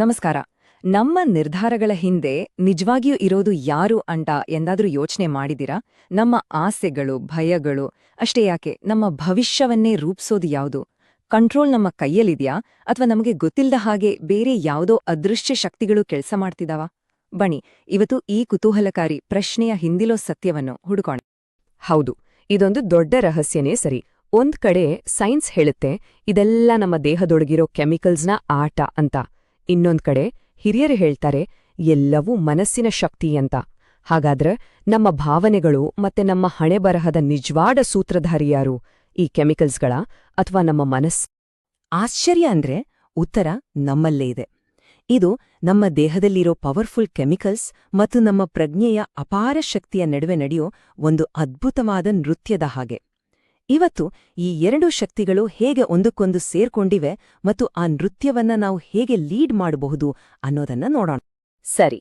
ನಮಸ್ಕಾರ. ನಮ್ಮ ನಿರ್ಧಾರಗಳ ಹಿಂದೆ ನಿಜವಾಗಿಯೂ ಇರೋದು ಯಾರು ಅಂಟ ಎಂದಾದರೂ ಯೋಚನೆ ಮಾಡಿದಿರಾ ನಮ್ಮ ಆಸೆಗಳು, ಭಯಗಳು, ಅಷ್ಟೇ ಯಾಕೆ? ನಮ್ಮ ಭವಿಷ್ಯವನ್ನೇ ರೂಪಿಸೋದು ಯಾವುದು? ಕಂಟ್ರೋಲ್ ನಮ್ಮ ಕೈಯಲ್ಲಿದೆಯಾ? ಅಥವಾ ನಮಗೆ ಗೊತ್ತಿಲ್ಲದ ಹಾಗೆ ಬೇರೆ ಯಾವುದೋ ಅದೃಶ್ಯ ಶಕ್ತಿಗಳು ಕೆಲಸ ಮಾಡ್ತಿದಾವ? ಬಣಿ ಇವತ್ತು ಈ ಕುತೂಹಲಕಾರಿ ಪ್ರಶ್ನೆಯ ಹಿಂದಿಲೋ ಸತ್ಯವನ್ನು ಹುಡುಕೋಣ. ಹೌದು, ಇದೊಂದು ದೊಡ್ಡ ರಹಸ್ಯನೇ ಸರಿ. ಒಂದ್ ಕಡೆ ಸೈನ್ಸ್ ಹೇಳುತ್ತೆ, ಇದೆಲ್ಲ ನಮ್ಮ ದೇಹದೊಳಗಿರೋ ಕೆಮಿಕಲ್ಸ್ನ ಆಟ ಅಂತ. ಇನ್ನೊಂದ್ ಕಡೆ ಹಿರಿಯರು ಹೇಳ್ತಾರೆ, ಎಲ್ಲವೂ ಮನಸ್ಸಿನ ಶಕ್ತಿ ಅಂತ. ಹಾಗಾದ್ರೆ ನಮ್ಮ ಭಾವನೆಗಳು ಮತ್ತೆ ನಮ್ಮ ಹಣೆಬರಹದ ನಿಜವಾದ ಸೂತ್ರಧಾರಿ ಯಾರು? ಈ ಕೆಮಿಕಲ್ಸ್ಗಳ ಅಥವಾ ನಮ್ಮ ಮನಸ್? ಆಶ್ಚರ್ಯ ಅಂದ್ರೆ ಉತ್ತರ ನಮ್ಮಲ್ಲೇ ಇದೆ. ಇದು ನಮ್ಮ ದೇಹದಲ್ಲಿರೋ ಪವರ್ಫುಲ್ ಕೆಮಿಕಲ್ಸ್ ಮತ್ತು ನಮ್ಮ ಪ್ರಜ್ಞೆಯ ಅಪಾರ ಶಕ್ತಿಯ ನಡುವೆ ನಡೆಯೋ ಒಂದು ಅದ್ಭುತವಾದ ನೃತ್ಯದ ಹಾಗೆ. ಇವತ್ತು ಈ ಎರಡು ಶಕ್ತಿಗಳು ಹೇಗೆ ಒಂದಕ್ಕೊಂದು ಸೇರ್ಕೊಂಡಿವೆ ಮತ್ತು ಆ ನೃತ್ಯವನ್ನ ನಾವು ಹೇಗೆ ಲೀಡ್ ಮಾಡಬಹುದು ಅನ್ನೋದನ್ನ ನೋಡೋಣ. ಸರಿ.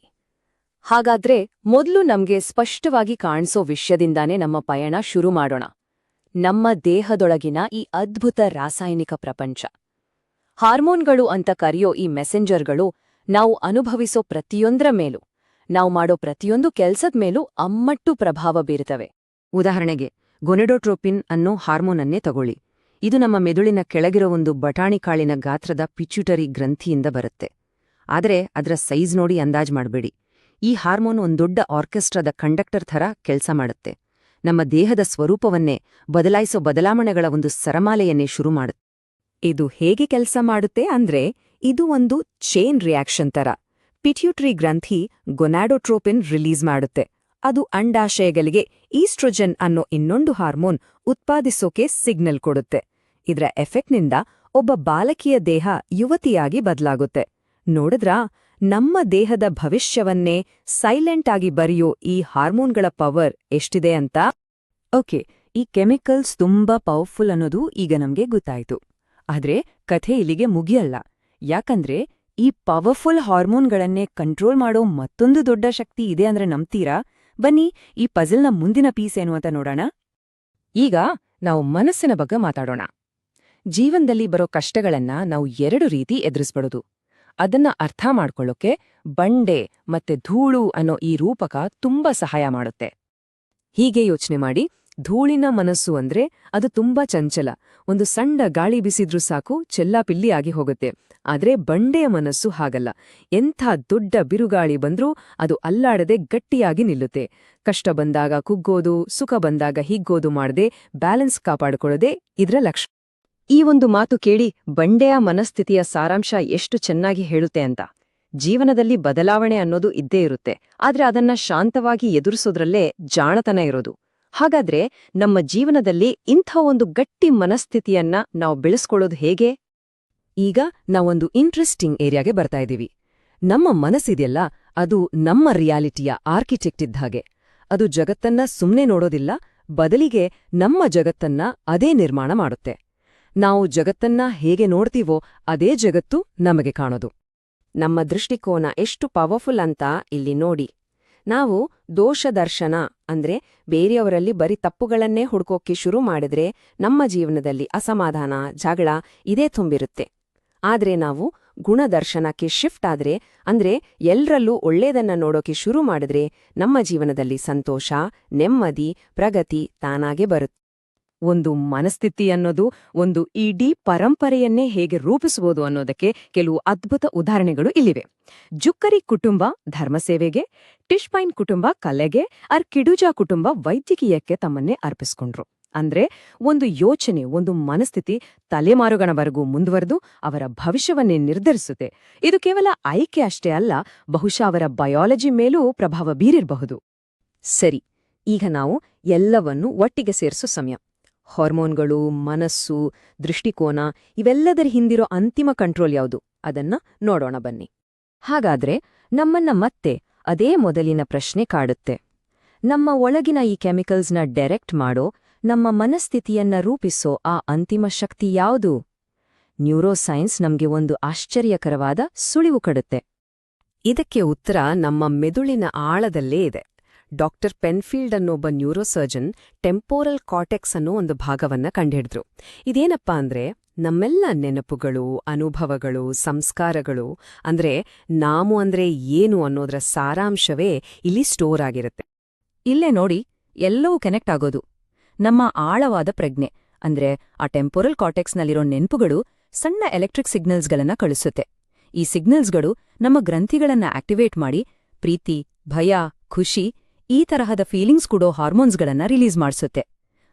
ಹಾಗಾದ್ರೆ ಮೊದಲು ನಮ್ಗೆ ಸ್ಪಷ್ಟವಾಗಿ ಕಾಣಿಸೋ ವಿಷಯದಿಂದಾನೇ ನಮ್ಮ ಪಯಣ ಶುರು ಮಾಡೋಣ. ನಮ್ಮ ದೇಹದೊಳಗಿನ ಈ ಅದ್ಭುತ ರಾಸಾಯನಿಕ ಪ್ರಪಂಚ. ಹಾರ್ಮೋನ್ಗಳು ಅಂತ ಕರೆಯೋ ಈ ಮೆಸೆಂಜರ್ಗಳು ನಾವು ಅನುಭವಿಸೋ ಪ್ರತಿಯೊಂದರ ಮೇಲೂ, ನಾವು ಮಾಡೋ ಪ್ರತಿಯೊಂದು ಕೆಲಸದ ಮೇಲೂ ಅಮ್ಮಟ್ಟು ಪ್ರಭಾವ ಬೀರುತ್ತವೆ ಉದಾಹರಣೆಗೆ ಗೊನೆಡೋಟ್ರೋಪಿನ್ ಅನ್ನೋ ಹಾರ್ಮೋನನ್ನೇ ತಗೊಳ್ಳಿ. ಇದು ನಮ್ಮ ಮೆದುಳಿನ ಕೆಳಗಿರೋ ಒಂದು ಬಟಾಣಿ ಕಾಳಿನ ಗಾತ್ರದ ಪಿಚ್ಯುಟರಿ ಗ್ರಂಥಿಯಿಂದ ಬರುತ್ತೆ. ಆದರೆ ಅದರ ಸೈಜ್ ನೋಡಿ ಅಂದಾಜ್ ಮಾಡಬೇಡಿ. ಈ ಹಾರ್ಮೋನ್ ಒಂದೊಡ್ಡ ಆರ್ಕೆಸ್ಟ್ರಾದ ಕಂಡಕ್ಟರ್ ಥರ ಕೆಲಸ ಮಾಡುತ್ತೆ. ನಮ್ಮ ದೇಹದ ಸ್ವರೂಪವನ್ನೇ ಬದಲಾಯಿಸೋ ಬದಲಾವಣೆಗಳ ಒಂದು ಸರಮಾಲೆಯನ್ನೇ ಶುರು ಮಾಡುತ್ತೆ ಇದು ಹೇಗೆ ಕೆಲಸ ಮಾಡುತ್ತೆ ಅಂದ್ರೆ ಇದು ಒಂದು ಚೇನ್ ರಿಯಾಕ್ಷನ್ ತರ ಪಿಟ್ಯೂಟ್ರಿ ಗ್ರಂಥಿ ಗೊನಾಡೋಟ್ರೋಪಿನ್ ರಿಲೀಸ್ ಮಾಡುತ್ತೆ. ಅದು ಅಂಡಾಶಯಗಳಿಗೆ ಈಸ್ಟ್ರೋಜನ್ ಅನ್ನೋ ಇನ್ನೊಂದು ಹಾರ್ಮೋನ್ ಉತ್ಪಾದಿಸೋಕೆ ಸಿಗ್ನಲ್ ಕೊಡುತ್ತೆ. ಇದರ ಎಫೆಕ್ಟ್ನಿಂದ ಒಬ್ಬ ಬಾಲಕಿಯ ದೇಹ ಯುವತಿಯಾಗಿ ಬದಲಾಗುತ್ತೆ. ನೋಡಿದ್ರಾ, ನಮ್ಮ ದೇಹದ ಭವಿಷ್ಯವನ್ನೇ ಸೈಲೆಂಟ್ ಆಗಿ ಬರೆಯೋ ಈ ಹಾರ್ಮೋನ್ಗಳ ಪವರ್ ಎಷ್ಟಿದೆ ಅಂತ? ಓಕೆ, ಈ ಕೆಮಿಕಲ್ಸ್ ತುಂಬಾ ಪವರ್ಫುಲ್ ಅನ್ನೋದು ಈಗ ನಮ್ಗೆ ಗೊತ್ತಾಯ್ತು. ಆದ್ರೆ ಕಥೆ ಇಲ್ಲಿಗೆ ಮುಗಿಯಲ್ಲ. ಯಾಕಂದ್ರೆ ಈ ಪವರ್ಫುಲ್ ಹಾರ್ಮೋನ್ಗಳನ್ನೇ ಕಂಟ್ರೋಲ್ ಮಾಡೋ ಮತ್ತೊಂದು ದೊಡ್ಡ ಶಕ್ತಿ ಇದೆ ಅಂದ್ರೆ ನಂಬ್ತೀರಾ? ಬನ್ನಿ, ಈ ಪಜಲ್ನ ಮುಂದಿನ ಪೀಸ್ ಏನು ಅಂತ ನೋಡೋಣ. ಈಗ ನಾವು ಮನಸ್ಸಿನ ಬಗ್ಗೆ ಮಾತಾಡೋಣ. ಜೀವನದಲ್ಲಿ ಬರೋ ಕಷ್ಟಗಳನ್ನ ನಾವು ಎರಡು ರೀತಿ ಎದುರಿಸ್ಬಿಡೋದು ಅದನ್ನ ಅರ್ಥ ಮಾಡ್ಕೊಳ್ಳೋಕೆ ಬಂಡೆ ಮತ್ತೆ ಧೂಳು ಅನ್ನೋ ಈ ರೂಪಕ ತುಂಬಾ ಸಹಾಯ ಮಾಡುತ್ತೆ. ಹೀಗೆ ಯೋಚನೆ ಮಾಡಿ. ಧೂಳಿನ ಮನಸ್ಸು ಅಂದ್ರೆ ಅದು ತುಂಬಾ ಚಂಚಲ. ಒಂದು ಸಣ್ಣ ಗಾಳಿ ಬಿಸಿದ್ರೂ ಸಾಕು, ಚೆಲ್ಲಾಪಿಲ್ಲಿ ಆಗಿ ಹೋಗುತ್ತೆ. ಆದ್ರೆ ಬಂಡೆಯ ಮನಸ್ಸು ಹಾಗಲ್ಲ. ಎಂಥ ದೊಡ್ಡ ಬಿರುಗಾಳಿ ಬಂದ್ರೂ ಅದು ಅಲ್ಲಾಡದೆ ಗಟ್ಟಿಯಾಗಿ ನಿಲ್ಲುತ್ತೆ. ಕಷ್ಟ ಬಂದಾಗ ಕುಗ್ಗೋದು, ಸುಖ ಬಂದಾಗ ಹಿಗ್ಗೋದು ಮಾಡದೆ, ಬ್ಯಾಲೆನ್ಸ್ ಕಾಪಾಡಿಕೊಳ್ಳದೆ ಇದರ ಲಕ್ಷಣ ಈ ಒಂದು ಮಾತು ಕೇಳಿ ಬಂಡೆಯ ಮನಸ್ಥಿತಿಯ ಸಾರಾಂಶ ಎಷ್ಟು ಚೆನ್ನಾಗಿ ಹೇಳುತ್ತೆ ಅಂತ. ಜೀವನದಲ್ಲಿ ಬದಲಾವಣೆ ಅನ್ನೋದು ಇದ್ದೇ ಇರುತ್ತೆ. ಆದ್ರೆ ಅದನ್ನ ಶಾಂತವಾಗಿ ಎದುರಿಸೋದ್ರಲ್ಲೇ ಜಾಣತನ ಇರೋದು. ಹಾಗಾದ್ರೆ ನಮ್ಮ ಜೀವನದಲ್ಲಿ ಇಂಥ ಒಂದು ಗಟ್ಟಿ ಮನಸ್ಥಿತಿಯನ್ನ ನಾವು ಬೆಳೆಸ್ಕೊಳ್ಳೋದು ಹೇಗೆ? ಈಗ ನಾವೊಂದು ಇಂಟ್ರೆಸ್ಟಿಂಗ್ ಏರಿಯಾಗೆ ಬರ್ತಾ ಇದ್ದೀವಿ. ನಮ್ಮ ಮನಸ್ಸಿದೆಯಲ್ಲ, ಅದು ನಮ್ಮ ರಿಯಾಲಿಟಿಯ ಆರ್ಕಿಟೆಕ್ಟ್ ಇದ್ದ ಹಾಗೆ. ಅದು ಜಗತ್ತನ್ನ ಸುಮ್ನೆ ನೋಡೋದಿಲ್ಲ, ಬದಲಿಗೆ ನಮ್ಮ ಜಗತ್ತನ್ನ ಅದೇ ನಿರ್ಮಾಣ ಮಾಡುತ್ತೆ. ನಾವು ಜಗತ್ತನ್ನ ಹೇಗೆ ನೋಡ್ತೀವೋ ಅದೇ ಜಗತ್ತು ನಮಗೆ ಕಾಣೋದು. ನಮ್ಮ ದೃಷ್ಟಿಕೋನ ಎಷ್ಟು ಪವರ್ಫುಲ್ ಅಂತ ಇಲ್ಲಿ ನೋಡಿ. ನಾವು ದೋಷದರ್ಶನ, ಅಂದ್ರೆ ಬೇರೆಯವರಲ್ಲಿ ಬರೀ ತಪ್ಪುಗಳನ್ನೇ ಹುಡ್ಕೋಕೆ ಶುರು ಮಾಡಿದ್ರೆ ನಮ್ಮ ಜೀವನದಲ್ಲಿ ಅಸಮಾಧಾನ, ಜಗಳ ಇದೇ ತುಂಬಿರುತ್ತೆ. ಆದ್ರೆ ನಾವು ಗುಣದರ್ಶನಕ್ಕೆ ಶಿಫ್ಟ್ ಆದ್ರೆ, ಅಂದ್ರೆ ಎಲ್ರಲ್ಲೂ ಒಳ್ಳೇದನ್ನ ನೋಡೋಕೆ ಶುರು ಮಾಡಿದ್ರೆ ನಮ್ಮ ಜೀವನದಲ್ಲಿ ಸಂತೋಷ, ನೆಮ್ಮದಿ, ಪ್ರಗತಿ ತಾನಾಗೆ ಬರುತ್ತೆ. ಒಂದು ಮನಸ್ಥಿತಿ ಅನ್ನೋದು, ಒಂದು ಇಡೀ ಪರಂಪರೆಯನ್ನೇ ಹೇಗೆ ರೂಪಿಸಬಹುದು ಅನ್ನೋದಕ್ಕೆ ಕೆಲವು ಅದ್ಭುತ ಉದಾಹರಣೆಗಳು ಇಲ್ಲಿವೆ. ಜುಕ್ಕರಿ ಕುಟುಂಬ ಧರ್ಮಸೇವೆಗೆ ಟಿಶ್ಪೈನ್ ಕುಟುಂಬ ಕಲೆಗೆ, ಅರ್ ಕಿಡುಜಾ ಕುಟುಂಬ ವೈದ್ಯಕೀಯಕ್ಕೆ ತಮ್ಮನ್ನೇ ಅರ್ಪಿಸ್ಕೊಂಡ್ರು. ಅಂದ್ರೆ ಒಂದು ಯೋಚನೆ, ಒಂದು ಮನಸ್ಥಿತಿ ತಲೆಮಾರುಗಣವರೆಗೂ ಮುಂದುವರೆದು ಅವರ ಭವಿಷ್ಯವನ್ನೇ ನಿರ್ಧರಿಸುತ್ತೆ. ಇದು ಕೇವಲ ಆಯ್ಕೆ ಅಷ್ಟೇ ಅಲ್ಲ, ಬಹುಶಃ ಅವರ ಬಯಾಲಜಿ ಮೇಲೂ ಪ್ರಭಾವ ಬೀರಿರಬಹುದು. ಸರಿ, ಈಗ ನಾವು ಎಲ್ಲವನ್ನೂ ಒಟ್ಟಿಗೆ ಸೇರಿಸೋ ಸಮಯ. ಹಾರ್ಮೋನ್ಗಳು, ಮನಸ್ಸು, ದೃಷ್ಟಿಕೋನ ಇವೆಲ್ಲದರ ಹಿಂದಿರೋ ಅಂತಿಮ ಕಂಟ್ರೋಲ್ ಯಾವುದು? ಅದನ್ನ ನೋಡೋಣ ಬನ್ನಿ. ಹಾಗಾದ್ರೆ ನಮ್ಮನ್ನ ಮತ್ತೆ ಅದೇ ಮೊದಲಿನ ಪ್ರಶ್ನೆ ಕಾಡುತ್ತೆ. ನಮ್ಮ ಒಳಗಿನ ಈ ಕೆಮಿಕಲ್ಸ್ನ ಡೈರೆಕ್ಟ್ ಮಾಡೋ, ನಮ್ಮ ಮನಸ್ಥಿತಿಯನ್ನ ರೂಪಿಸೋ ಆ ಅಂತಿಮ ಶಕ್ತಿ ಯಾವುದು? ನ್ಯೂರೋಸೈನ್ಸ್ ನಮ್ಗೆ ಒಂದು ಆಶ್ಚರ್ಯಕರವಾದ ಸುಳಿವು ಕಡುತ್ತೆ. ಇದಕ್ಕೆ ಉತ್ತರ ನಮ್ಮ ಮೆದುಳಿನ ಆಳದಲ್ಲೇ ಇದೆ. ಡಾಕ್ಟರ್ ಪೆನ್ಫೀಲ್ಡ್ ಅನ್ನೊಬ್ಬ ನ್ಯೂರೋಸರ್ಜನ್ ಟೆಂಪೋರಲ್ ಕಾಟೆಕ್ಸ್ ಅನ್ನೋ ಒಂದು ಭಾಗವನ್ನ ಕಂಡುಹಿಡಿದ್ರು. ಇದೇನಪ್ಪಾ ಅಂದ್ರೆ ನಮ್ಮೆಲ್ಲ ನೆನಪುಗಳು, ಅನುಭವಗಳು, ಸಂಸ್ಕಾರಗಳು, ಅಂದ್ರೆ ನಾವು ಅಂದ್ರೆ ಏನು ಅನ್ನೋದರ ಸಾರಾಂಶವೇ ಇಲ್ಲಿ ಸ್ಟೋರ್ ಆಗಿರುತ್ತೆ. ಇಲ್ಲೇ ನೋಡಿ, ಎಲ್ಲವೂ ಕನೆಕ್ಟ್ ಆಗೋದು. ನಮ್ಮ ಆಳವಾದ ಪ್ರಜ್ಞೆ, ಅಂದ್ರೆ ಆ ಟೆಂಪೊರಲ್ ಕಾಟೆಕ್ಸ್ನಲ್ಲಿರೋ ನೆನಪುಗಳು ಸಣ್ಣ ಎಲೆಕ್ಟ್ರಿಕ್ ಸಿಗ್ನಲ್ಸ್ಗಳನ್ನ ಕಳಿಸುತ್ತೆ. ಈ ಸಿಗ್ನಲ್ಸ್ಗಳು ನಮ್ಮ ಗ್ರಂಥಿಗಳನ್ನ ಆಕ್ಟಿವೇಟ್ ಮಾಡಿ ಪ್ರೀತಿ, ಭಯ, ಖುಷಿ ಈ ತರಹದ ಫೀಲಿಂಗ್ಸ್ ಕೊಡೋ ಹಾರ್ಮೋನ್ಸ್ಗಳನ್ನ ರಿಲೀಸ್ ಮಾಡಿಸುತ್ತೆ.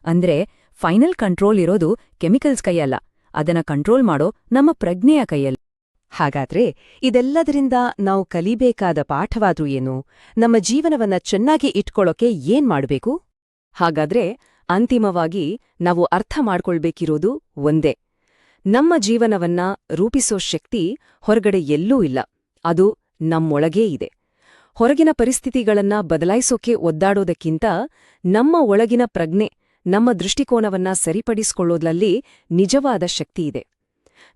ಅಂದ್ರೆ ಫೈನಲ್ ಕಂಟ್ರೋಲ್ ಇರೋದು ಕೆಮಿಕಲ್ಸ್ ಕೈಯಲ್ಲ ಅದನ್ನ ಕಂಟ್ರೋಲ್ ಮಾಡೋ ನಮ್ಮ ಪ್ರಜ್ಞೆಯ ಕೈಯಲ್ಲಿ ಹಾಗಾದ್ರೆ ಇದೆಲ್ಲದರಿಂದ ನಾವು ಕಲಿಬೇಕಾದ ಪಾಠವಾದ್ರೂ ಏನು? ನಮ್ಮ ಜೀವನವನ್ನ ಚೆನ್ನಾಗಿ ಇಟ್ಕೊಳ್ಳೋಕೆ ಏನ್ ಮಾಡಬೇಕು? ಹಾಗಾದ್ರೆ ಅಂತಿಮವಾಗಿ ನಾವು ಅರ್ಥ ಮಾಡ್ಕೊಳ್ಬೇಕಿರೋದು ಒಂದೇ. ನಮ್ಮ ಜೀವನವನ್ನ ರೂಪಿಸೋ ಶಕ್ತಿ ಹೊರಗಡೆ ಎಲ್ಲೂ ಇಲ್ಲ. ಅದು ನಮ್ಮೊಳಗೇ ಇದೆ. ಹೊರಗಿನ ಪರಿಸ್ಥಿತಿಗಳನ್ನ ಬದಲಾಯಿಸೋಕೆ ಒದ್ದಾಡೋದಕ್ಕಿಂತ ನಮ್ಮ ಒಳಗಿನ ಪ್ರಜ್ಞೆ, ನಮ್ಮ ದೃಷ್ಟಿಕೋನವನ್ನ ಸರಿಪಡಿಸಿಕೊಳ್ಳೋದ್ರಲ್ಲಿ ನಿಜವಾದ ಶಕ್ತಿ ಇದೆ.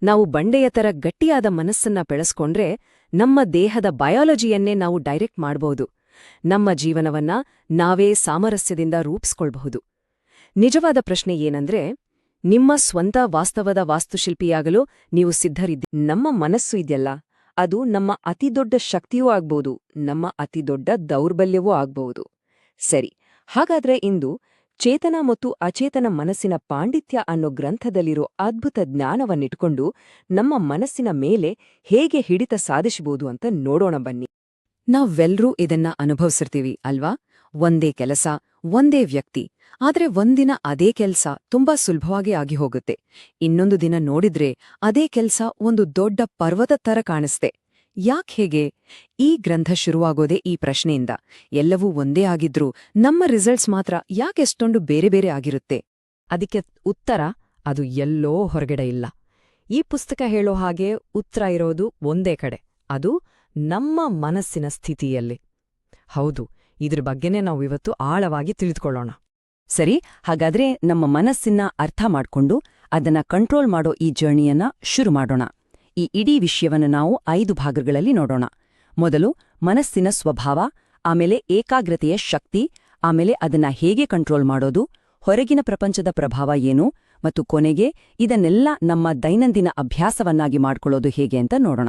ನಾವು ಬಂಡೆಯ ತರ ಗಟ್ಟಿಯಾದ ಮನಸ್ಸನ್ನ ಬೆಳೆಸ್ಕೊಂಡ್ರೆ ನಮ್ಮ ದೇಹದ ಬಯಾಲಜಿಯನ್ನೇ ನಾವು ಡೈರೆಕ್ಟ್ ಮಾಡಬಹುದು ನಮ್ಮ ಜೀವನವನ್ನ ನಾವೇ ಸಾಮರಸ್ಯದಿಂದ ರೂಪಿಸ್ಕೊಳ್ಬಹುದು. ನಿಜವಾದ ಪ್ರಶ್ನೆ ಏನಂದ್ರೆ, ನಿಮ್ಮ ಸ್ವಂತ ವಾಸ್ತವದ ವಾಸ್ತುಶಿಲ್ಪಿಯಾಗಲು ನೀವು ಸಿದ್ಧರಿದ್ದೀರಿ ನಮ್ಮ ಮನಸ್ಸು ಇದೆಯಲ್ಲ? ಅದು ನಮ್ಮ ಅತಿದೊಡ್ಡ ಶಕ್ತಿಯೂ ಆಗ್ಬೋದು, ನಮ್ಮ ಅತಿದೊಡ್ಡ ದೌರ್ಬಲ್ಯವೂ ಆಗ್ಬಹುದು ಸರಿ, ಹಾಗಾದ್ರೆ ಇಂದು ಚೇತನ ಮತ್ತು ಅಚೇತನ ಮನಸ್ಸಿನ ಪಾಂಡಿತ್ಯ ಅನ್ನೋ ಗ್ರಂಥದಲ್ಲಿರೋ ಅದ್ಭುತ ಜ್ಞಾನವನ್ನಿಟ್ಕೊಂಡು ನಮ್ಮ ಮನಸ್ಸಿನ ಮೇಲೆ ಹೇಗೆ ಹಿಡಿತ ಸಾಧಿಸಬಹುದು ಅಂತ ನೋಡೋಣ ಬನ್ನಿ. ನಾವೆಲ್ಲರೂ ಇದನ್ನ ಅನುಭವಿಸಿರ್ತೀವಿ, ಅಲ್ವಾ? ಒಂದೇ ಕೆಲಸ, ಒಂದೇ ವ್ಯಕ್ತಿ ಆದ್ರೆ ಒಂದಿನ ಅದೇ ಕೆಲ್ಸ ತುಂಬಾ ಸುಲಭವಾಗಿ ಆಗಿ ಹೋಗುತ್ತೆ ಇನ್ನೊಂದು ದಿನ ನೋಡಿದ್ರೆ ಅದೇ ಕೆಲ್ಸ ಒಂದು ದೊಡ್ಡ ಪರ್ವತ ತರ ಕಾಣಿಸ್ತೆ. ಯಾಕ್ ಹೇಗೆ? ಈ ಗ್ರಂಥ ಶುರುವಾಗೋದೇ ಈ ಪ್ರಶ್ನೆಯಿಂದ. ಎಲ್ಲವೂ ಒಂದೇ ಆಗಿದ್ರೂ ನಮ್ಮ ರಿಸಲ್ಟ್ಸ್ ಮಾತ್ರ ಯಾಕೆಷ್ಟೊಂದು ಬೇರೆ ಬೇರೆ ಆಗಿರುತ್ತೆ? ಅದಕ್ಕೆ ಉತ್ತರ, ಅದು ಎಲ್ಲೋ ಹೊರಗಡೆ ಇಲ್ಲ. ಈ ಪುಸ್ತಕ ಹೇಳೋ ಹಾಗೆ ಉತ್ತರ ಇರೋದು ಒಂದೇ ಕಡೆ. ಅದು ನಮ್ಮ ಮನಸ್ಸಿನ ಸ್ಥಿತಿಯಲ್ಲಿ. ಹೌದು, ಇದ್ರ ಬಗ್ಗೆನೇ ನಾವು ಇವತ್ತು ಆಳವಾಗಿ ತಿಳಿದುಕೊಳ್ಳೋಣ. ಸರಿ, ಹಾಗಾದ್ರೆ ನಮ್ಮ ಮನಸ್ಸಿನ ಅರ್ಥ ಮಾಡ್ಕೊಂಡು ಅದನ್ನ ಕಂಟ್ರೋಲ್ ಮಾಡೋ ಈ ಜರ್ನಿಯನ್ನ ಶುರು ಮಾಡೋಣ. ಈ ಇಡೀ ವಿಷಯವನ್ನು ನಾವು ಐದು ಭಾಗಗಳಲ್ಲಿ ನೋಡೋಣ. ಮೊದಲು ಮನಸ್ಸಿನ ಸ್ವಭಾವ, ಆಮೇಲೆ ಏಕಾಗ್ರತೆಯ ಶಕ್ತಿ, ಆಮೇಲೆ ಅದನ್ನ ಹೇಗೆ ಕಂಟ್ರೋಲ್ ಮಾಡೋದು, ಹೊರಗಿನ ಪ್ರಪಂಚದ ಪ್ರಭಾವ ಏನು, ಮತ್ತು ಕೊನೆಗೆ ಇದನ್ನೆಲ್ಲ ನಮ್ಮ ದೈನಂದಿನ ಅಭ್ಯಾಸವನ್ನಾಗಿ ಮಾಡ್ಕೊಳ್ಳೋದು ಹೇಗೆ ಅಂತ ನೋಡೋಣ.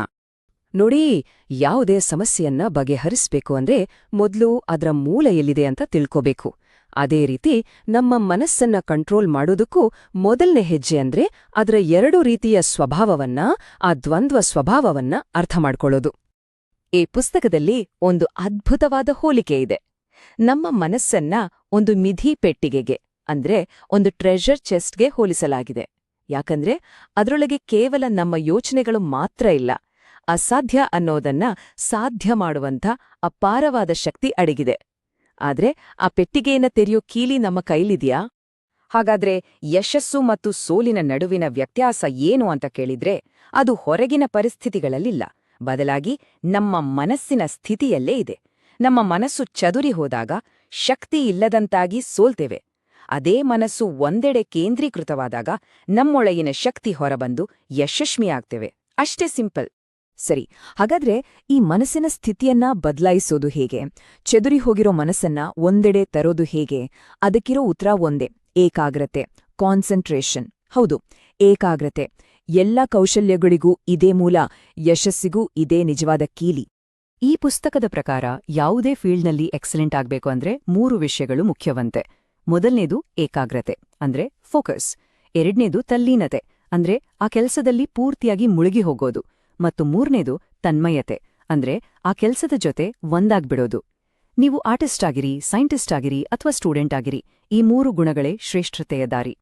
ನೋಡಿ, ಯಾವುದೇ ಸಮಸ್ಯೆಯನ್ನ ಬಗೆಹರಿಸಬೇಕು ಅಂದ್ರೆ ಮೊದಲು ಅದರ ಮೂಲ ಎಲ್ಲಿದೆ ಅಂತ ತಿಳ್ಕೋಬೇಕು. ಅದೇ ರೀತಿ ನಮ್ಮ ಮನಸ್ಸನ್ನ ಕಂಟ್ರೋಲ್ ಮಾಡೋದಕ್ಕೂ ಮೊದಲನೇ ಹೆಜ್ಜೆ ಅಂದ್ರೆ ಅದರ ಎರಡು ರೀತಿಯ ಸ್ವಭಾವವನ್ನ, ಆ ದ್ವಂದ್ವ ಸ್ವಭಾವವನ್ನ ಅರ್ಥ ಮಾಡ್ಕೊಳ್ಳೋದು. ಈ ಪುಸ್ತಕದಲ್ಲಿ ಒಂದು ಅದ್ಭುತವಾದ ಹೋಲಿಕೆ ಇದೆ. ನಮ್ಮ ಮನಸ್ಸನ್ನ ಒಂದು ಮಿಧಿ ಪೆಟ್ಟಿಗೆಗೆ ಅಂದ್ರೆ ಒಂದು ಟ್ರೆಷರ್ ಚೆಸ್ಟ್ಗೆ ಹೋಲಿಸಲಾಗಿದೆ. ಯಾಕಂದ್ರೆ ಅದರೊಳಗೆ ಕೇವಲ ನಮ್ಮ ಯೋಚನೆಗಳು ಮಾತ್ರ ಇಲ್ಲ. ಅಸಾಧ್ಯ ಅನ್ನೋದನ್ನ ಸಾಧ್ಯ ಮಾಡುವಂಥ ಅಪಾರವಾದ ಶಕ್ತಿ ಅಡಗಿದೆ. ಆದ್ರೆ ಆ ಪೆಟ್ಟಿಗೆಯನ್ನ ತೆರೆಯೋ ಕೀಲಿ ನಮ್ಮ ಕೈಲಿದೆಯಾ? ಹಾಗಾದ್ರೆ ಯಶಸ್ಸು ಮತ್ತು ಸೋಲಿನ ನಡುವಿನ ವ್ಯತ್ಯಾಸ ಏನು ಅಂತ ಕೇಳಿದ್ರೆ ಅದು ಹೊರಗಿನ ಪರಿಸ್ಥಿತಿಗಳಲ್ಲಿಲ್ಲ. ಬದಲಾಗಿ ನಮ್ಮ ಮನಸ್ಸಿನ ಸ್ಥಿತಿಯಲ್ಲೇ ಇದೆ. ನಮ್ಮ ಮನಸ್ಸು ಚದುರಿ ಹೋದಾಗ ಶಕ್ತಿ ಇಲ್ಲದಂತಾಗಿ ಸೋಲ್ತೇವೆ. ಅದೇ ಮನಸ್ಸು ಒಂದೆಡೆ ಕೇಂದ್ರೀಕೃತವಾದಾಗ ನಮ್ಮೊಳಗಿನ ಶಕ್ತಿ ಹೊರಬಂದು ಯಶಸ್ವಿಯಾಗ್ತೇವೆ. ಅಷ್ಟೇ ಸಿಂಪಲ್. ಸರಿ, ಹಾಗಾದ್ರೆ ಈ ಮನಸ್ಸಿನ ಸ್ಥಿತಿಯನ್ನ ಬದಲಾಯಿಸೋದು ಹೇಗೆ? ಚೆದುರಿ ಹೋಗಿರೋ ಮನಸ್ಸನ್ನ ಒಂದೆಡೆ ತರೋದು ಹೇಗೆ? ಅದಕ್ಕಿರೋ ಉತ್ತರ ಒಂದೇ, ಏಕಾಗ್ರತೆ ಕಾನ್ಸಂಟ್ರೇಷನ್ ಹೌದು, ಏಕಾಗ್ರತೆ. ಎಲ್ಲ ಕೌಶಲ್ಯಗಳಿಗೂ ಇದೇ ಮೂಲ, ಯಶಸ್ಸಿಗೂ ಇದೇ ನಿಜವಾದ ಕೀಲಿ. ಈ ಪುಸ್ತಕದ ಪ್ರಕಾರ ಯಾವುದೇ ಫೀಲ್ಡ್ನಲ್ಲಿ ಎಕ್ಸಲೆಂಟ್ ಆಗ್ಬೇಕು ಅಂದ್ರೆ ಮೂರು ವಿಷಯಗಳು ಮುಖ್ಯವಂತೆ. ಮೊದಲನೇದು ಏಕಾಗ್ರತೆ, ಅಂದ್ರೆ ಫೋಕಸ್ ಎರಡನೇದು ತಲ್ಲೀನತೆ, ಅಂದ್ರೆ ಆ ಕೆಲಸದಲ್ಲಿ ಪೂರ್ತಿಯಾಗಿ ಮುಳುಗಿ ಹೋಗೋದು. ಮತ್ತು ಮೂರನೇದು ತನ್ಮಯತೆ, ಅಂದ್ರೆ ಆ ಕೆಲಸದ ಜೊತೆ ಒಂದಾಗ್ಬಿಡೋದು. ನೀವು ಆರ್ಟಿಸ್ಟ್ ಆಗಿರಿ, ಸೈಂಟಿಸ್ಟ್ ಆಗಿರಿ ಅಥವಾ ಸ್ಟೂಡೆಂಟ್ ಆಗಿರಿ, ಈ ಮೂರು ಗುಣಗಳೇ ಶ್ರೇಷ್ಠತೆಯ ದಾರಿ.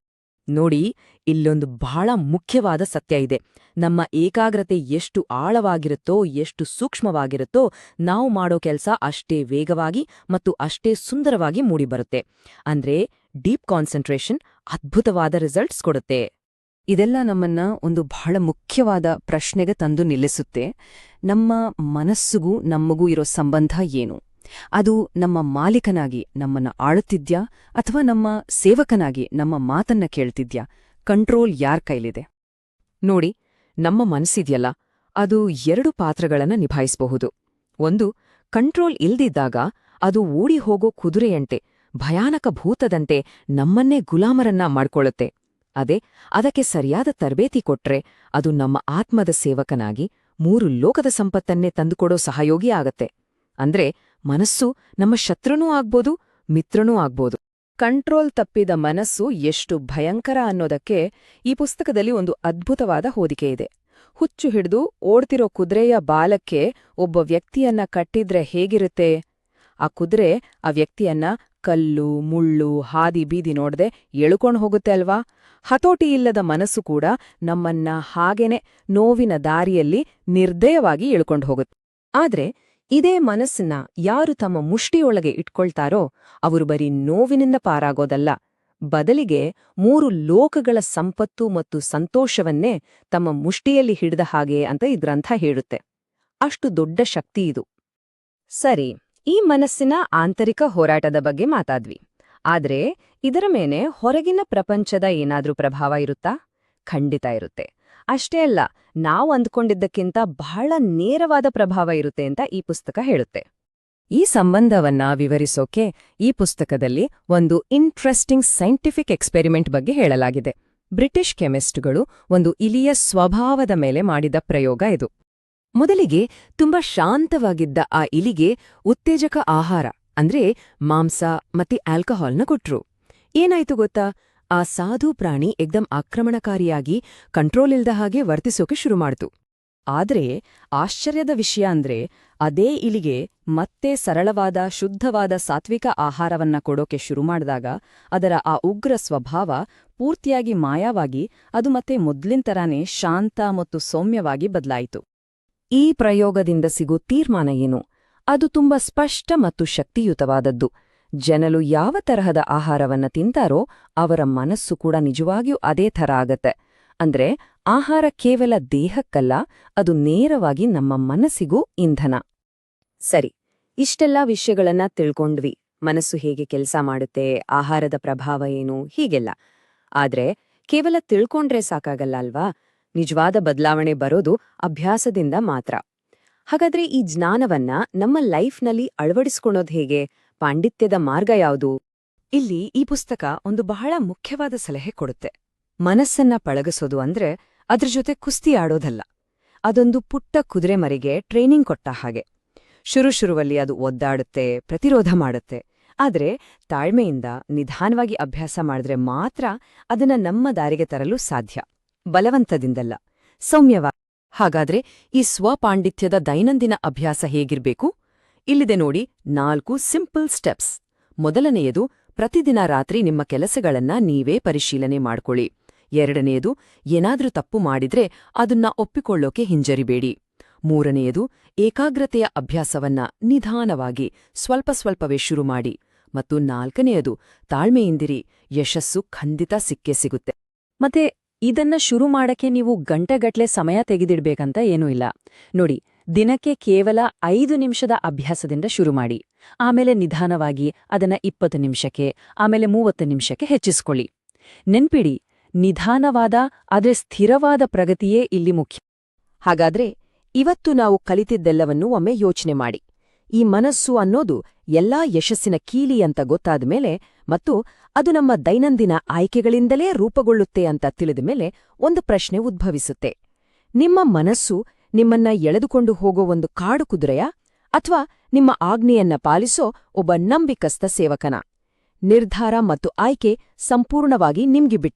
ನೋಡಿ, ಇಲ್ಲೊಂದು ಬಹಳ ಮುಖ್ಯವಾದ ಸತ್ಯ ಇದೆ. ನಮ್ಮ ಏಕಾಗ್ರತೆ ಎಷ್ಟು ಆಳವಾಗಿರುತ್ತೋ, ಎಷ್ಟು ಸೂಕ್ಷ್ಮವಾಗಿರುತ್ತೋ, ನಾವು ಮಾಡೋ ಕೆಲಸ ಅಷ್ಟೇ ವೇಗವಾಗಿ ಮತ್ತು ಅಷ್ಟೇ ಸುಂದರವಾಗಿ ಮೂಡಿಬರುತ್ತೆ. ಅಂದ್ರೆ ಡೀಪ್ ಕಾನ್ಸಂಟ್ರೇಷನ್ ಅದ್ಭುತವಾದ ರಿಸಲ್ಟ್ಸ್ ಕೊಡುತ್ತೆ. ಇದೆಲ್ಲ ನಮ್ಮನ್ನ ಒಂದು ಬಹಳ ಮುಖ್ಯವಾದ ಪ್ರಶ್ನೆಗೆ ತಂದು ನಿಲ್ಲಿಸುತ್ತೆ. ನಮ್ಮ ಮನಸ್ಸಿಗೂ ನಮಗೂ ಇರೋ ಸಂಬಂಧ ಏನು? ಅದು ನಮ್ಮ ಮಾಲೀಕನಾಗಿ ನಮ್ಮನ್ನ ಆಳುತ್ತಿದ್ಯಾ? ಅಥವಾ ನಮ್ಮ ಸೇವಕನಾಗಿ ನಮ್ಮ ಮಾತನ್ನ ಕೇಳ್ತಿದ್ಯಾ? ಕಂಟ್ರೋಲ್ ಯಾರ್ ಕೈಲಿದೆ? ನೋಡಿ, ನಮ್ಮ ಮನಸ್ಸಿದೆಯಲ್ಲ, ಅದು ಎರಡು ಪಾತ್ರಗಳನ್ನ ನಿಭಾಯಿಸಬಹುದು. ಒಂದು, ಕಂಟ್ರೋಲ್ ಇಲ್ದಿದ್ದಾಗ ಅದು ಓಡಿ ಹೋಗೋ ಕುದುರೆಯಂತೆ, ಭಯಾನಕ ಭೂತದಂತೆ ನಮ್ಮನ್ನೇ ಗುಲಾಮರನ್ನ ಮಾಡ್ಕೊಳ್ಳುತ್ತೆ. ಅದೇ ಅದಕ್ಕೆ ಸರಿಯಾದ ತರಬೇತಿ ಕೊಟ್ರೆ ಅದು ನಮ್ಮ ಆತ್ಮದ ಸೇವಕನಾಗಿ ಮೂರು ಲೋಕದ ಸಂಪತ್ತನ್ನೇ ತಂದುಕೊಡೋ ಸಹಯೋಗಿ ಆಗತ್ತೆ. ಅಂದ್ರೆ ಮನಸ್ಸು ನಮ್ಮ ಶತ್ರುನೂ ಆಗ್ಬೋದು, ಮಿತ್ರನೂ ಆಗ್ಬೋದು. ಕಂಟ್ರೋಲ್ ತಪ್ಪಿದ ಮನಸ್ಸು ಎಷ್ಟು ಭಯಂಕರ ಅನ್ನೋದಕ್ಕೆ ಈ ಪುಸ್ತಕದಲ್ಲಿ ಒಂದು ಅದ್ಭುತವಾದ ಹೋದಿಕೆ ಇದೆ. ಹುಚ್ಚು ಹಿಡಿದು ಓಡ್ತಿರೋ ಕುದುರೆಯ ಬಾಲಕ್ಕೆ ಒಬ್ಬ ವ್ಯಕ್ತಿಯನ್ನ ಕಟ್ಟಿದ್ರೆ ಹೇಗಿರುತ್ತೆ? ಆ ಕುದುರೆ ಆ ವ್ಯಕ್ತಿಯನ್ನ ಕಲ್ಲು, ಮುಳ್ಳು, ಹಾದಿ, ಬೀದಿ ನೋಡದೆ ಎಳ್ಕೊಂಡು ಹೋಗುತ್ತೆ ಅಲ್ವಾ? ಹತೋಟಿ ಇಲ್ಲದ ಮನಸ್ಸು ಕೂಡ ನಮ್ಮನ್ನ ಹಾಗೇನೆ ನೋವಿನ ದಾರಿಯಲ್ಲಿ ನಿರ್ದಯವಾಗಿ ಇಳ್ಕೊಂಡು ಹೋಗುತ್ತೆ. ಆದ್ರೆ ಇದೇ ಮನಸ್ಸನ್ನ ಯಾರು ತಮ್ಮ ಮುಷ್ಟಿಯೊಳಗೆ ಇಟ್ಕೊಳ್ತಾರೋ ಅವರು ಬರೀ ನೋವಿನಿಂದ ಪಾರಾಗೋದಲ್ಲ. ಬದಲಿಗೆ ಮೂರು ಲೋಕಗಳ ಸಂಪತ್ತು ಮತ್ತು ಸಂತೋಷವನ್ನೇ ತಮ್ಮ ಮುಷ್ಟಿಯಲ್ಲಿ ಹಿಡಿದ ಹಾಗೆ ಅಂತ ಈ ಗ್ರಂಥ ಹೇಳುತ್ತೆ. ಅಷ್ಟು ದೊಡ್ಡ ಶಕ್ತಿ ಇದು. ಸರಿ, ಈ ಮನಸ್ಸಿನ ಆಂತರಿಕ ಹೋರಾಟದ ಬಗ್ಗೆ ಮಾತಾದ್ವಿ. ಆದ್ರೆ ಇದರ ಮೇಲೆ ಹೊರಗಿನ ಪ್ರಪಂಚದ ಏನಾದರೂ ಪ್ರಭಾವ ಇರುತ್ತಾ? ಖಂಡಿತ ಇರುತ್ತೆ. ಅಷ್ಟೇ ಅಲ್ಲ, ನಾವು ಅಂದ್ಕೊಂಡಿದ್ದಕ್ಕಿಂತ ಬಹಳ ನೇರವಾದ ಪ್ರಭಾವ ಇರುತ್ತೆ ಅಂತ ಈ ಪುಸ್ತಕ ಹೇಳುತ್ತೆ. ಈ ಸಂಬಂಧವನ್ನ ವಿವರಿಸೋಕೆ ಈ ಪುಸ್ತಕದಲ್ಲಿ ಒಂದು ಇಂಟ್ರೆಸ್ಟಿಂಗ್ ಸೈಂಟಿಫಿಕ್ ಎಕ್ಸ್ಪೆರಿಮೆಂಟ್ ಬಗ್ಗೆ ಹೇಳಲಾಗಿದೆ. ಬ್ರಿಟಿಷ್ ಕೆಮಿಸ್ಟ್ಗಳು ಒಂದು ಇಲಿಯ ಸ್ವಭಾವದ ಮೇಲೆ ಮಾಡಿದ ಪ್ರಯೋಗ ಇದು. ಮೊದಲಿಗೆ ತುಂಬಾ ಶಾಂತವಾಗಿದ್ದ ಆ ಇಲಿಗೆ ಉತ್ತೇಜಕ ಆಹಾರ ಅಂದ್ರೆ ಮಾಂಸ ಮತ್ತೆ ಆಲ್ಕಹಾಲ್ನ ಕೊಟ್ರು. ಏನಾಯ್ತು ಗೊತ್ತಾ? ಆ ಸಾಧು ಪ್ರಾಣಿ ಎಕ್ದಂ ಆಕ್ರಮಣಕಾರಿಯಾಗಿ ಕಂಟ್ರೋಲ್ ಇಲ್ದ ಹಾಗೆ ವರ್ತಿಸೋಕೆ ಶುರು ಮಾಡ್ತು. ಆದ್ರೆ ಆಶ್ಚರ್ಯದ ವಿಷಯ ಅಂದ್ರೆ ಅದೇ ಇಲಿಗೆ ಮತ್ತೆ ಸರಳವಾದ, ಶುದ್ಧವಾದ ಸಾತ್ವಿಕ ಆಹಾರವನ್ನ ಕೊಡೋಕೆ ಶುರು ಮಾಡಿದಾಗ ಅದರ ಆ ಉಗ್ರ ಸ್ವಭಾವ ಪೂರ್ತಿಯಾಗಿ ಮಾಯವಾಗಿ ಅದು ಮತ್ತೆ ಮೊದ್ಲಿನ ತರಾನೇ ಶಾಂತ ಮತ್ತು ಸೌಮ್ಯವಾಗಿ ಬದಲಾಯಿತು. ಈ ಪ್ರಯೋಗದಿಂದ ಸಿಗೋ ತೀರ್ಮಾನ ಏನು? ಅದು ತುಂಬಾ ಸ್ಪಷ್ಟ ಮತ್ತು ಶಕ್ತಿಯುತವಾದದ್ದು. ಜನರು ಯಾವ ತರಹದ ಆಹಾರವನ್ನ ತಿಂತಾರೋ ಅವರ ಮನಸ್ಸು ಕೂಡ ನಿಜವಾಗಿಯೂ ಅದೇ ಥರ ಆಗತ್ತೆ. ಅಂದ್ರೆ ಆಹಾರ ಕೇವಲ ದೇಹಕ್ಕಲ್ಲ, ಅದು ನೇರವಾಗಿ ನಮ್ಮ ಮನಸ್ಸಿಗೂ ಇಂಧನ. ಸರಿ, ಇಷ್ಟೆಲ್ಲ ವಿಷಯಗಳನ್ನ ತಿಳ್ಕೊಂಡ್ವಿ. ಮನಸ್ಸು ಹೇಗೆ ಕೆಲಸ ಮಾಡುತ್ತೆ, ಆಹಾರದ ಪ್ರಭಾವ ಏನು, ಹೀಗೆಲ್ಲ. ಆದ್ರೆ ಕೇವಲ ತಿಳ್ಕೊಂಡ್ರೆ ಸಾಕಾಗಲ್ಲ ಅಲ್ವಾ? ನಿಜವಾದ ಬದಲಾವಣೆ ಬರೋದು ಅಭ್ಯಾಸದಿಂದ ಮಾತ್ರ. ಹಾಗಾದ್ರೆ ಈ ಜ್ಞಾನವನ್ನ ನಮ್ಮ ಲೈಫ್ನಲ್ಲಿ ಅಳವಡಿಸ್ಕೊಳೋದ್ ಹೇಗೆ? ಪಾಂಡಿತ್ಯದ ಮಾರ್ಗ ಯಾವುದು? ಇಲ್ಲಿ ಈ ಪುಸ್ತಕ ಒಂದು ಬಹಳ ಮುಖ್ಯವಾದ ಸಲಹೆ ಕೊಡುತ್ತೆ. ಮನಸ್ಸನ್ನ ಪಳಗಿಸೋದು ಅಂದ್ರೆ ಅದ್ರ ಜೊತೆ ಕುಸ್ತಿ ಆಡೋದಲ್ಲ. ಅದೊಂದು ಪುಟ್ಟ ಕುದುರೆ ಮರಿಗೆ ಟ್ರೈನಿಂಗ್ ಕೊಟ್ಟ ಹಾಗೆ. ಶುರು ಶುರುವಲ್ಲಿ ಅದು ಒದ್ದಾಡುತ್ತೆ, ಪ್ರತಿರೋಧ ಮಾಡುತ್ತೆ. ಆದರೆ ತಾಳ್ಮೆಯಿಂದ, ನಿಧಾನವಾಗಿ ಅಭ್ಯಾಸ ಮಾಡಿದ್ರೆ ಮಾತ್ರ ಅದನ್ನ ನಮ್ಮ ದಾರಿಗೆ ತರಲು ಸಾಧ್ಯ. ಬಲವಂತದಿಂದಲ್ಲ. ಸೌಮ್ಯವಾಗಿ. ಹಾಗಾದ್ರೆ ಈ ಸ್ವಪಾಂಡಿತ್ಯದ ದೈನಂದಿನ ಅಭ್ಯಾಸ ಹೇಗಿರ್ಬೇಕು? ಇಲ್ಲಿದೆ ನೋಡಿ ನಾಲ್ಕು ಸಿಂಪಲ್ ಸ್ಟೆಪ್ಸ್. ಮೊದಲನೆಯದು, ಪ್ರತಿದಿನ ರಾತ್ರಿ ನಿಮ್ಮ ಕೆಲಸಗಳನ್ನ ನೀವೇ ಪರಿಶೀಲನೆ ಮಾಡ್ಕೊಳ್ಳಿ. ಎರಡನೆಯದು, ಏನಾದ್ರೂ ತಪ್ಪು ಮಾಡಿದ್ರೆ ಅದನ್ನ ಒಪ್ಪಿಕೊಳ್ಳೋಕೆ ಹಿಂಜರಿಬೇಡಿ. ಮೂರನೆಯದು, ಏಕಾಗ್ರತೆಯ ಅಭ್ಯಾಸವನ್ನ ನಿಧಾನವಾಗಿ ಸ್ವಲ್ಪ ಸ್ವಲ್ಪವೇ ಶುರು ಮಾಡಿ. ಮತ್ತು ನಾಲ್ಕನೆಯದು, ತಾಳ್ಮೆಯಿಂದಿರಿ, ಯಶಸ್ಸು ಖಂಡಿತ ಸಿಕ್ಕೇ ಸಿಗುತ್ತೆ. ಮತ್ತೆ ಇದನ್ನ ಶುರು ಮಾಡಕ್ಕೆ ನೀವು ಗಂಟೆಗಟ್ಲೆ ಸಮಯ ತೆಗೆದಿಡ್ಬೇಕಂತ ಏನೂ ಇಲ್ಲ. ನೋಡಿ, ದಿನಕ್ಕೆ ಕೇವಲ ಐದು ನಿಮಿಷದ ಅಭ್ಯಾಸದಿಂದ ಶುರು ಮಾಡಿ. ಆಮೇಲೆ ನಿಧಾನವಾಗಿ ಅದನ್ನ ಇಪ್ಪತ್ತು ನಿಮಿಷಕ್ಕೆ, ಆಮೇಲೆ ಮೂವತ್ತು ನಿಮಿಷಕ್ಕೆ ಹೆಚ್ಚಿಸ್ಕೊಳ್ಳಿ. ನೆನ್ಪಿಡಿ, ನಿಧಾನವಾದ, ಆದರೆ ಸ್ಥಿರವಾದ ಪ್ರಗತಿಯೇ ಇಲ್ಲಿ ಮುಖ್ಯ. ಹಾಗಾದ್ರೆ ಇವತ್ತು ನಾವು ಕಲಿತಿದ್ದೆಲ್ಲವನ್ನೂ ಒಮ್ಮೆ ಯೋಚನೆ ಮಾಡಿ. ಈ ಮನಸ್ಸು ಅನ್ನೋದು ಎಲ್ಲಾ ಯಶಸ್ಸಿನ ಕೀಲಿ ಅಂತ ಗೊತ್ತಾದ ಮೇಲೆ ಮತ್ತು ಅದು ನಮ್ಮ ದೈನಂದಿನ ಆಯ್ಕೆಗಳಿಂದಲೇ ರೂಪುಗೊಳ್ಳುತ್ತೆ ಅಂತ ತಿಳಿದ ಮೇಲೆ ಒಂದು ಪ್ರಶ್ನೆ ಉದ್ಭವಿಸುತ್ತೆ. ನಿಮ್ಮ ಮನಸ್ಸು ನಿಮ್ಮನ್ನ ಎಳೆದುಕೊಂಡು ಹೋಗೋ ಒಂದು ಕಾಡು ಕುದುರೆಯ ಅಥವಾ ನಿಮ್ಮ ಆಜ್ಞೆಯನ್ನ ಪಾಲಿಸೋ ಒಬ್ಬ ನಂಬಿಕಸ್ಥ ಸೇವಕನ. ನಿರ್ಧಾರ ಮತ್ತು ಆಯ್ಕೆ ಸಂಪೂರ್ಣವಾಗಿ ನಿಮ್ಗೆ ಬಿಟ್ಟು